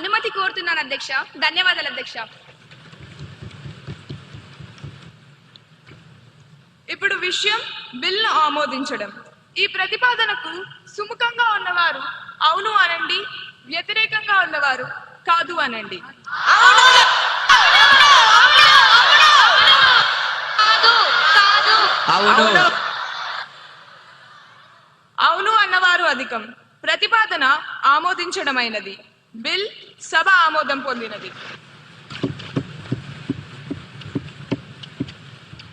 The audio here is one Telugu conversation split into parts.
అనుమతి కోరుతున్నాను అధ్యక్ష. ధన్యవాదాలు అధ్యక్ష. ఇప్పుడు విషయం బిల్ను ఆమోదించడం. ఈ ప్రతిపాదనకు సుముఖంగా ఉన్నవారు అవును అనండి వ్యతిరేకంగా ఉన్నవారు కాదు అనండి. కాదు కాదు అవును. అవును అన్నవారు అధికం. ప్రతిపాదన ఆమోదించడమైనది. బిల్ సభ ఆమోదం పొందినది.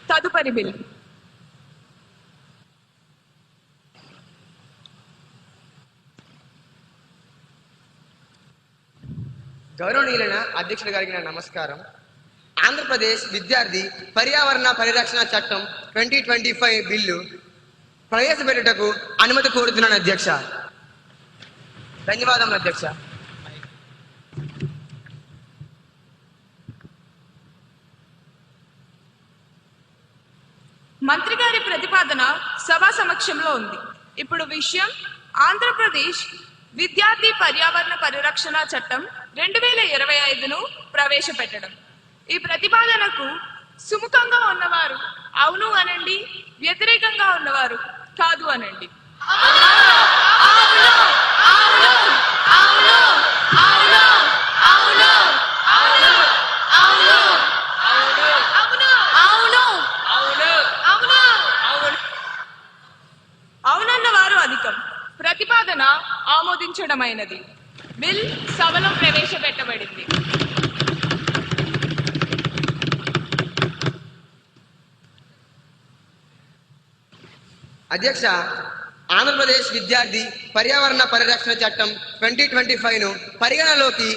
తదుపరి బిల్. గౌరవనీయులైన అధ్యక్షుడు గారికి నా నమస్కారం. ఆంధ్రప్రదేశ్ విద్యార్థి పర్యావరణ పరిరక్షణ చట్టం ట్వంటీ ట్వంటీ ఫైవ్ బిల్లు ప్రవేశపెట్టుటకు అనుమతి కోరుతున్నాను అధ్యక్ష. ధన్యవాదములు అధ్యక్ష. మంత్రి గారి ప్రతిపాదన సభా సమక్షంలో ఉంది. ఇప్పుడు విషయం ఆంధ్రప్రదేశ్ విద్యార్థి పర్యావరణ పరిరక్షణ చట్టం రెండు వేల ఇరవై ఐదును ప్రవేశపెట్టడం. ఈ ప్రతిపాదనకు సుముఖంగా ఉన్నవారు అవును అనండి వ్యతిరేకంగా ఉన్నవారు కాదు అనండి. ప్రతిపాదన ఆమోదించడమైనది. బిల్ సభలో ప్రవేశపెట్టబడింది. అధ్యక్ష ఆంధ్రప్రదేశ్ విద్యార్థి పర్యావరణ పరిరక్షణ చట్టం ట్వంటీ ట్వంటీ ఫైవ్ను పరిగణలోకి